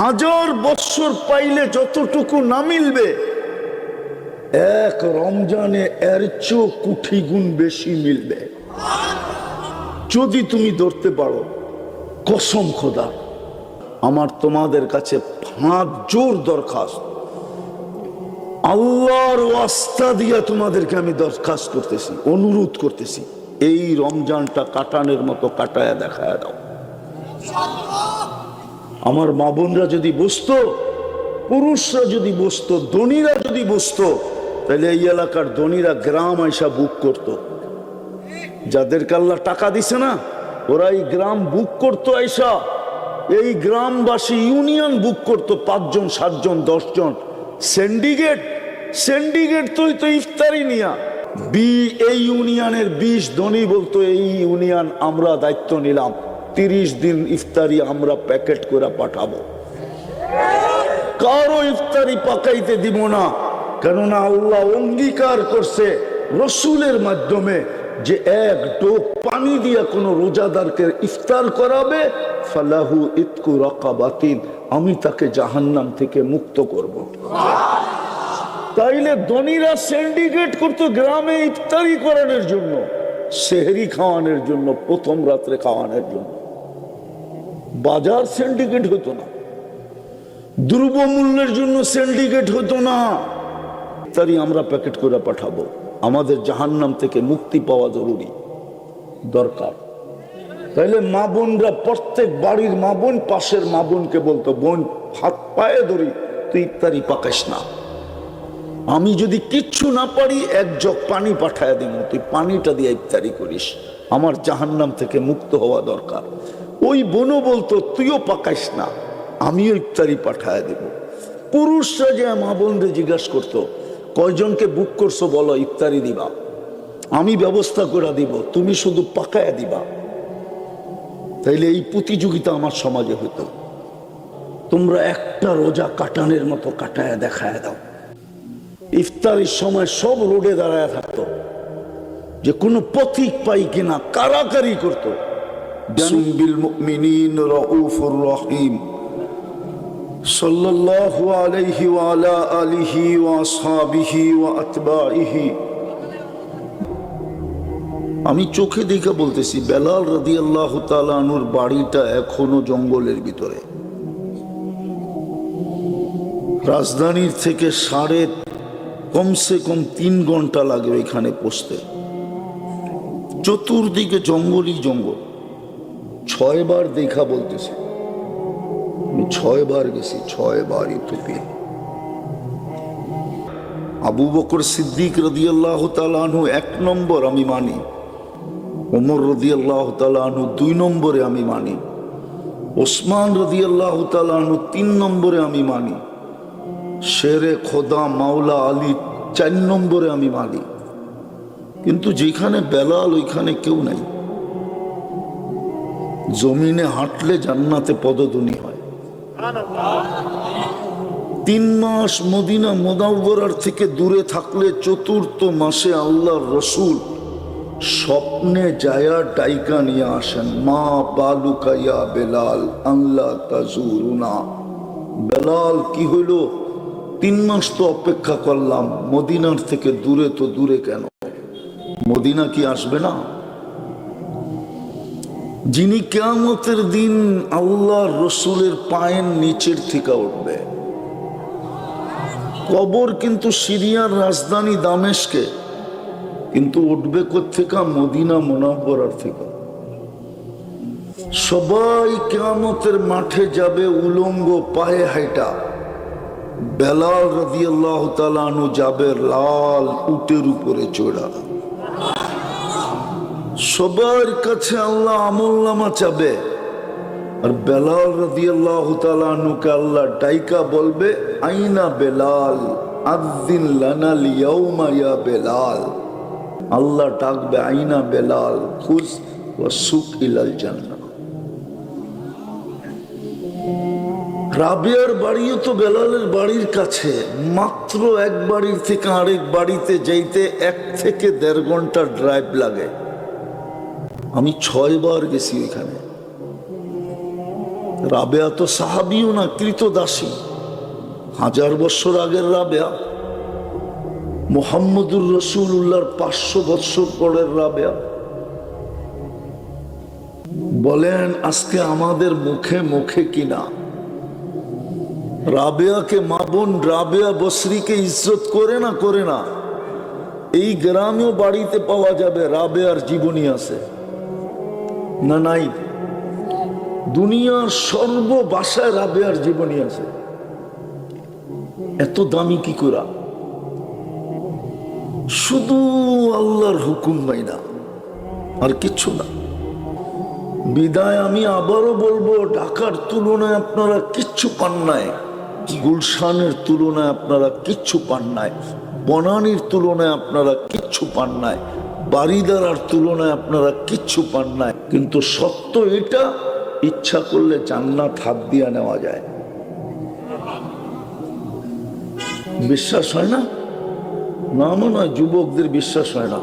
হাজার বৎসর পাইলে যতটুকু না মিলবে, এক রমজানে এর চেয়েও কুঠি গুণ বেশি মিলবে। যদি তুমি ধরতে পারো, কসম খোদা, আমার তোমাদের কাছে হাত জোর দরখাস্ত। আল্লাহর ওয়াস্তা দিয়া তোমাদেরকে আমি দরখাস্ত করতেছি, অনুরোধ করতেছি, এই রমজানটা কাটানের মতো কাটায় দেখায় দাও। আমার মা বোনরা যদি বসতো পুরুষরা যদি বসতো ধনীরা যদি বসতো তাহলে এই এলাকার ধনীরা গ্রাম আইসা বুক করত। যাদের আল্লাহ টাকা দিছে না ওরা এই গ্রাম বুক করতো আইসা। এই গ্রামবাসী ইউনিয়ন বুক করতো পাঁচজন, সাতজন, দশজন। সিন্ডিকেট সিন্ডিকেট তুই তো ইফতারি নিয়া। বি, এই ইউনিয়নের বিশ ধনী বলতো, এই ইউনিয়ন আমরা দায়িত্ব নিলাম। তিরিশ দিন ইফতারি আমরা প্যাকেট করে পাঠাবো কারও ইফতারি পাকাইতে দিব না, কেননা আল্লাহ অঙ্গীকার করছে রসুলের মাধ্যমে যে এক ডোক পানি দিয়ে কোনো রোজাদারকে ইফতার করাবে, ফালাহু ইতকু রকাবাতিন, আমি তাকে জাহান্নাম থেকে মুক্ত করব। তাইলে ধনীরা সিন্ডিকেট করতো গ্রামে ইফতারি করানোর জন্য, সেহরি খাওয়ানোর জন্য, প্রথম রাত্রে খাওয়ানোর জন্য বাজার সিন্ডিকেট হতো না। দ্রব্যমূল্যের জন্য সিন্ডিকেট হতো না। তারই আমরা প্যাকেট করে পাঠাবো। আমাদের জাহান্নাম থেকে মুক্তি পাওয়া জরুরি। দরকার। তাইলে মা বোনরা প্রত্যেক বাড়ির মা বোন, পাশের মা বোনকে বলতো, বোন, হাত পায়ে ধরি, তুই ইফতারি পাকাস না। আমি যদি কিচ্ছু না পারি, এক জগ পানি পাঠায় দিব তুই পানিটা দিয়ে ইফতারি করিস। আমার জাহান্নাম থেকে মুক্ত হওয়া দরকার। ওই বোনও বলতো তুইও পাকাইস না, আমিও ইফতারি পাঠায় দেব। পুরুষরা যে মা বোনরে জিজ্ঞাসা করতো, কয়জনকে বুক করছ বলো, ইফতারি দিবা? আমি ব্যবস্থা করে দিব, তুমি শুধু পাকায় দিবা। তাইলে এই প্রতিযোগিতা আমার সমাজে হতো তোমরা একটা রোজা কাটানের মতো কাটায় দেখায় দাও। ইফতারির সময় সব রোডে দাঁড়ায় থাকতো। যে কোনো পথিক পাই কিনা, কারাকারি করতো। আমি চোখে দেখে বলতেছি, বেলাল রাদিয়াল্লাহু তাআলা আনুর বাড়িটা এখনও জঙ্গলের ভিতরে। রাজধানীর থেকে সাড়ে কমসে কম তিন ঘণ্টা লাগবে এখানে পৌঁছতে। চতুর্দিকে জঙ্গলই জঙ্গল। ছয়বার দেখা বলতেছে। আমি ছয়বার গেছি ছয়বার ইউটোপিয়া আবু বকর সিদ্দিক রদি রদিয়াল্লাহ তালানহু এক নম্বর আমি মানি। ওমর রদি রদিয়াল্লাহ তালানহু দুই নম্বরে আমি মানি। ওসমান রদিয়াল্লাহ তালানহু তিন নম্বরে আমি মানি। শেরে খোদা মাওলা আলী চার নম্বরে আমি মানি। কিন্তু যেখানে বেলাল, ওইখানে কেউ নাই। জমিনে হাঁটলে জান্নাতে পদধ্বনি হয়। তিন মাস মদিনা মোদাব্বরার থেকে দূরে থাকলে চতুর্থ মাসে আল্লাহর রসুল স্বপ্নে জায়া ডাইকা নিয়ে আসেন, মা বালুকাইয়া বেলাল আল্লাহ তাজুরুনা। বেলাল কি হইল? তিন মাস তো অপেক্ষা করলাম, মদিনার থেকে দূরে তো দূরে কেন? মদিনা কি আসবে না? যিনি কেয়ামতের দিন আল্লাহ রসুলের পায়ের নিচের থেকে উঠবে। কবর কিন্তু সিরিয়ার রাজধানী দামেশকে, কিন্তু উঠবে থেকে মদিনা মোনাব্বরার থেকে। সবাই কেয়ামতের মাঠে যাবে উলঙ্গ পায়ে হাইটা। বেলাল রাদিয়াল্লাহু তাআলা আনহু যাবে লাল উটের উপরে চড়া। সবার কাছে আল্লাহ আমল নামা চাবে। আর বেলাল রাদিয়াল্লাহু তাআলা আনহুকে আল্লাহ ডাইকা বলবে, আইনা বেলাল আযদিন লানা লিয়াউমা ইয়া বেলাল। আল্লাহ ডাকবে, আইনা বেলাল, খুজ ওয়া সুক ইলাল জান্নাহ। রাবিয়ার বাড়িও তো বেলালের বাড়ির কাছে, মাত্র এক বাড়ির থেকে আরেক বাড়িতে যাইতে এক থেকে দেড় ঘণ্টা ড্রাইভ লাগে। আমি ছয়বার গেছি এখানে রাবেয়া তো সাহাবিও না, কৃতদাসী। হাজার বছর আগের রাবেয়া। মোহাম্মদুর রসুল্লাহর পাঁচশো বৎসর পরের রাবেয়া। বলেন, আজকে আমাদের মুখে মুখে কিনা রাবেয়াকে মা বোন রাবেয়া বসরিকে ইজ্জত করে না করে না। এই গ্রামেও বাড়িতে পাওয়া যাবে রাবেয়ার জীবনী আছে। না নাই? দুনিয়ার সর্ব বাসায় রাবেয়ার জীবনী আছে। এত দামি কি করা শুধু আল্লাহর হুকুম মাইনা আর কিচ্ছু না। বিদায় আমি আবারও বলব, ঢাকার তুলনায় আপনারা কিচ্ছু পান নাই, গুলশানের তুলনায় আপনারা কিচ্ছু পান নাই, বনানির তুলনায় আপনারা কিচ্ছু পান নাই বাড়িদারার তুলনায় আপনারা কিচ্ছু পান নাই কিন্তু সত্য এটা, ইচ্ছা করলে জান্নাত হাত দিয়া নেওয়া যায়। বিশ্বাস হয় না? না মনে হয় যুবকদের বিশ্বাস হয় না।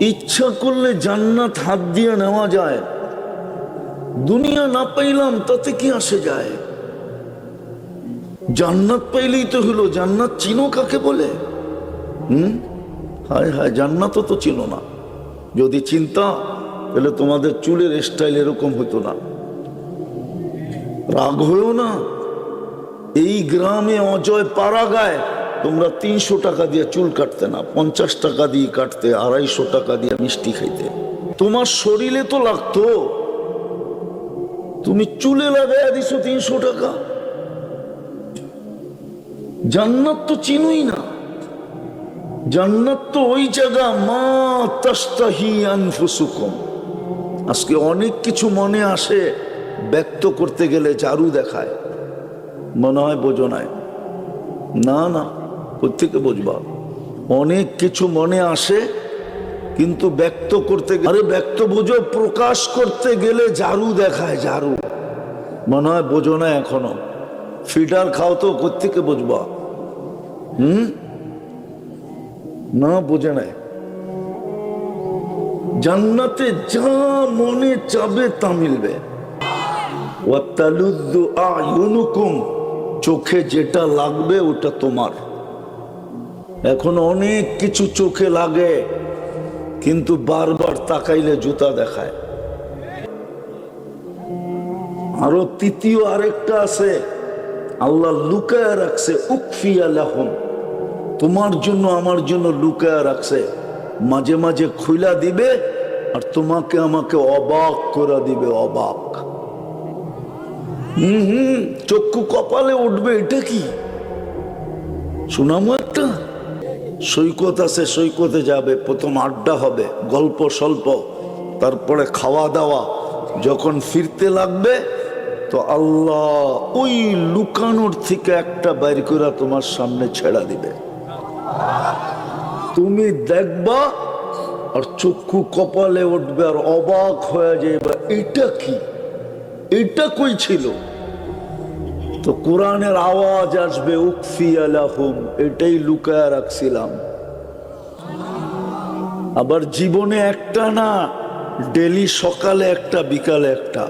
ইচ্ছা করলে জান্নাত হাত দিয়ে নেওয়া যায়। দুনিয়া না পাইলাম, তাতে কি আসে যায়? জান্নাত পাইলেই তো হলো, জান্নাত চিনো কাকে বলে? হুম? হায় হায় জান্নাত তো চিনো না। যদি চিন্তা তাহলে তোমাদের চুলের স্টাইল এরকম হতো না। রাগ হয়েও না। এই গ্রামে অজয় পাড়া গায় তোমরা তিনশো টাকা দিয়ে চুল কাটতে না, পঞ্চাশ টাকা দিয়ে কাটতে, আড়াইশো টাকা দিয়ে মিষ্টি খাইতে। তোমার শরীরে তো লাগতো। তুমি চুলে লাগাইয়া দিছো তিনশো টাকা। জান্নাত তো চিনুই না। জান্নাত তো ওই জায়গা, মা তাস্তাহি আনফুসুকুম। আজকে অনেক কিছু মনে আসে, ব্যক্ত করতে গেলে জারু দেখায়। মনে হয় বোঝো না না কোথেকে বুঝবা? অনেক কিছু মনে আসে, কিন্তু ব্যক্ত করতে আরে ব্যক্ত বুঝো, প্রকাশ করতে গেলে জারু দেখায় জারু মনে হয় বোঝো না এখনও। ফিডার খাও তো কোথেকে বুঝবা? হুম? না, বোঝে নাই। জান্নাতে যা মনে চাবে তা মিলবে। চোখে যেটা লাগবে ওটা তোমার। এখন অনেক কিছু চোখে লাগে, কিন্তু বারবার তাকাইলে জুতা দেখায়। আরও তৃতীয় আরেকটা আছে, আল্লাহ লুকায় রাখছে উকফিয়া লাহুম। তোমার জন্য, আমার জন্য লুকায় রাখছে। মাঝে মাঝে খুইলা দিবে আর তোমাকে আমাকে অবাক করে দিবে, অবাক। হম, হুম, চক্ষু কপালে উঠবে, এটা কি? শোনামো একটা। সৈকত আছে, সৈকতে যাবে, প্রথম আড্ডা হবে, গল্প স্বল্প, তারপরে খাওয়া দাওয়া যখন ফিরতে লাগবে, তো আল্লাহ ওই লুকানোর থেকে একটা বাইর করে তোমার সামনে ছেড়া দিবে। তুমি দেখবা আর চক্ষু কপালে উঠবে আর অবাক হয়ে যাবে এটা কি? এটা কই ছিল? তো কোরআনের আওয়াজ আসবে উকফি আলাহুম, এটাই লুকায় রাখছিলাম। আবার জীবনে একটা না, ডেলি সকালে একটা, বিকালে একটা।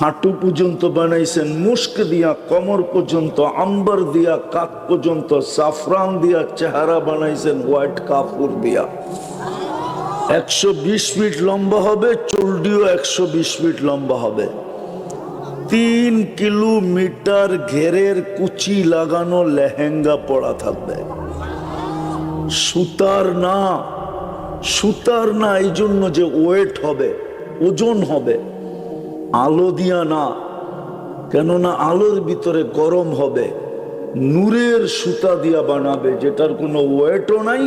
হাঁটু পর্যন্ত বানাইছেন মুস্ক দিয়া, কমর পর্যন্ত, আম্বার দিয়া, কাক পর্যন্ত, সাফরান দিয়া, চেহারা বানাইছেন, হোয়াইট কাপড় দিয়া। একশো বিশ ফিট লম্বা হবে চল্ডিও একশো বিশ ফিট লম্বা হবে। তিন কিলোমিটার ঘেরের কুচি লাগানো লেহেঙ্গা পড়া থাকবে। সুতার না সুতার না এই জন্য যে ওয়েট হবে, ওজন হবে। আলো দিয়া না, কেননা আলোর ভিতরে গরম হবে। নূরের সুতা দিয়া বানাবে, যেটার কোনো ওয়েটও নাই,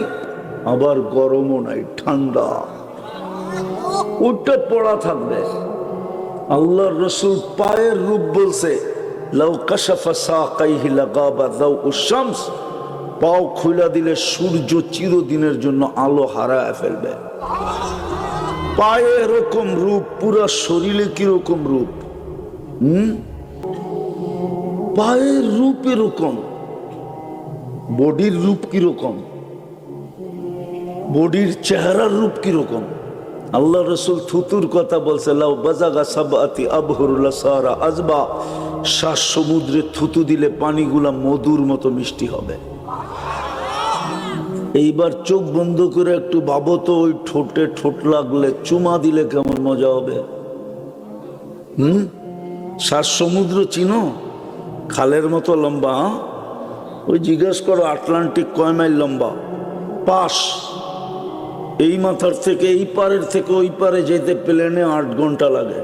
আবার গরমও নাই, ঠান্ডা। ওটা পড়া থাকবে। আল্লাহর রসুল পায়ের রূপ বলছে পাও খুলা দিলে সূর্য চিরদিনের জন্য আলো হারায় ফেলবে। পায়ে এরকম রূপ, পুরা শরীরে কীরকম রূপ? হুম? পায়ের রূপ এরকম। বডির রূপ কীরকম? বডির চেহারার রূপ কীরকম? আল্লাহ রসুল থুতুর কথা বলছে, লাউ বাজাগা সাবাতি আবহরুল্লাহ সারা আজবা। শ্বাস সমুদ্রে থুতু দিলে পানিগুলা মধুর মতো মিষ্টি হবে। এইবার চোখ বন্ধ করে একটু ভাবো তো, ওই ঠোঁটে ঠোঁট লাগলে চুমা দিলে কেমন মজা হবে? হুম? শ্বাস সমুদ্র চিনো? খালের মতো লম্বা হ্যাঁ? ওই জিজ্ঞেস করো, আটলান্টিক কয় মাইল লম্বা? পাশ। এই মাথার থেকে, এই পারের থেকে ওই পারে যেতে প্লেনে আট ঘণ্টা লাগে।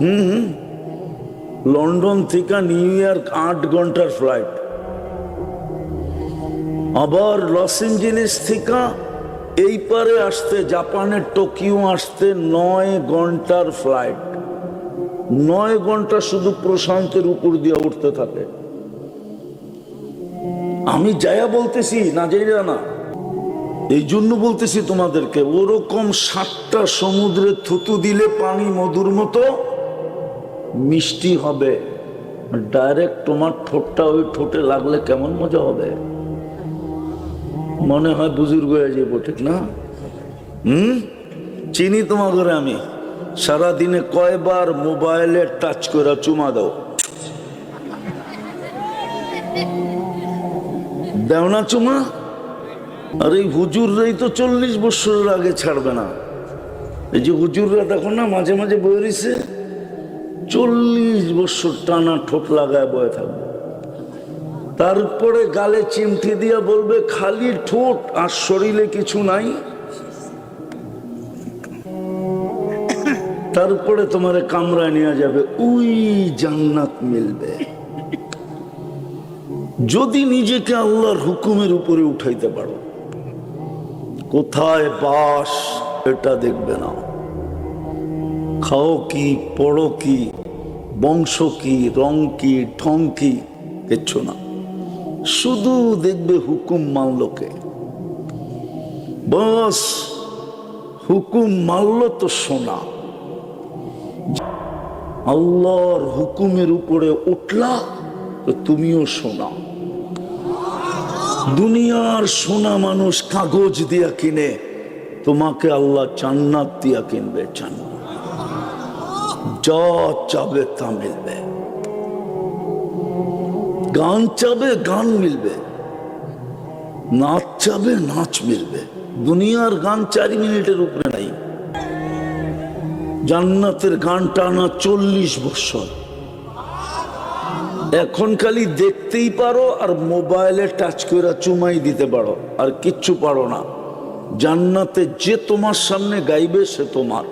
হুম হুম? লন্ডন থেকে নিউ ইয়র্ক আট ঘণ্টার ফ্লাইট। আবার লস এঞ্জেলিস থেকে এই পারে আসতে জাপানের টোকিও আসতে নয় ঘণ্টার ফ্লাইট নয় ঘণ্টা শুধু প্রশান্তের উপর দিয়ে উঠতে থাকে। আমি যায়া বলতেছি না যাইরা না। এই জন্য বলতেছি তোমাদেরকে, ওরকম সাতটা সমুদ্রে থুতু দিলে পানি মধুর মতো মিষ্টি হবে। ডাইরেক্ট তোমার ঠোঁটটা ওই ঠোঁটে লাগলে কেমন মজা হবে? মনে হয় বুজুর্গ হয়ে যাব ঠিক না? হুম? চিনি তোমার ঘরে আমি। সারাদিনে কয়বার মোবাইলে টাচ করে চুমা দাও। দেও না চুমা? আর এই হুজুররাই তো চল্লিশ বছরের আগে ছাড়বে না। এই যে হুজুররা দেখো না, মাঝে মাঝে বয়ে রয়েছে চল্লিশ বছর টানা ঠোঁট লাগায় বয়ে থাকবে। তারপরে গালে চিমটি দিয়া বলবে, খালি ঠোঁট আর শরীরে কিছু নাই। তারপরে তোমার কামরায় নেওয়া যাবে ওই জান্নাত মিলবে। যদি নিজেকে আল্লাহর হুকুমের উপরে উঠাইতে পারো। কোথায় বাস, এটা দেখবে না। খাও কি, পড়ো কি, বংশ কি, রং কি ঠং কি, কিচ্ছু না। শুধু দেখবে হুকুম মানলোকে বস, হুকুম মানল তো সোনা। আল্লাহর হুকুমের উপরে উঠলা তো তুমিও শোনা দুনিয়ার সোনা মানুষ কাগজ দিয়া কিনে, তোমাকে আল্লাহ চান্নাত দিয়া কিনবে, জান্নাত। যা চাবে তা মিলবে। গান চাবে, গান মিলবে। নাচ চাবে, নাচ মিলবে। দুনিয়ার গান চার মিনিটের উপরে নাই। জান্নাতের গান টানা চল্লিশ বছর। এখন খালি দেখতেই পারো আর মোবাইলে টাচ করে চুমাই দিতে পারো, আর কিচ্ছু পারো না। জান্নাতে যে তোমার সামনে গাইবে, সে তোমার।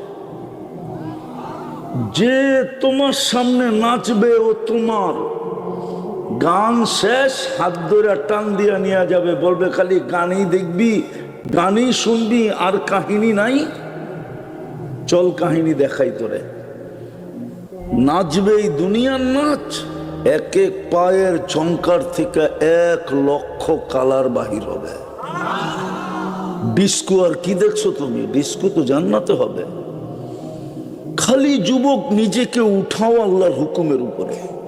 যে তোমার সামনে নাচবে, ও তোমার। গান শেষ, হাত ধরে টান দিয়া নিয়ে যাবে। বলবে খালি গানই দেখবি, গানই শুনবি, আর কাহিনী নাই। চল কাহিনী দেখাই তোরে। নাচবে এই দুনিয়ার নাচ, এক এক পায়ের চমকার থেকে এক লক্ষ কালার বাহির হবে। ডিস্কো আর কি দেখছ তুমি? ডিস্কো তো জান্নাতে হবে। খালি যুবক নিজেকে উঠাও আল্লাহর হুকুমের উপরে।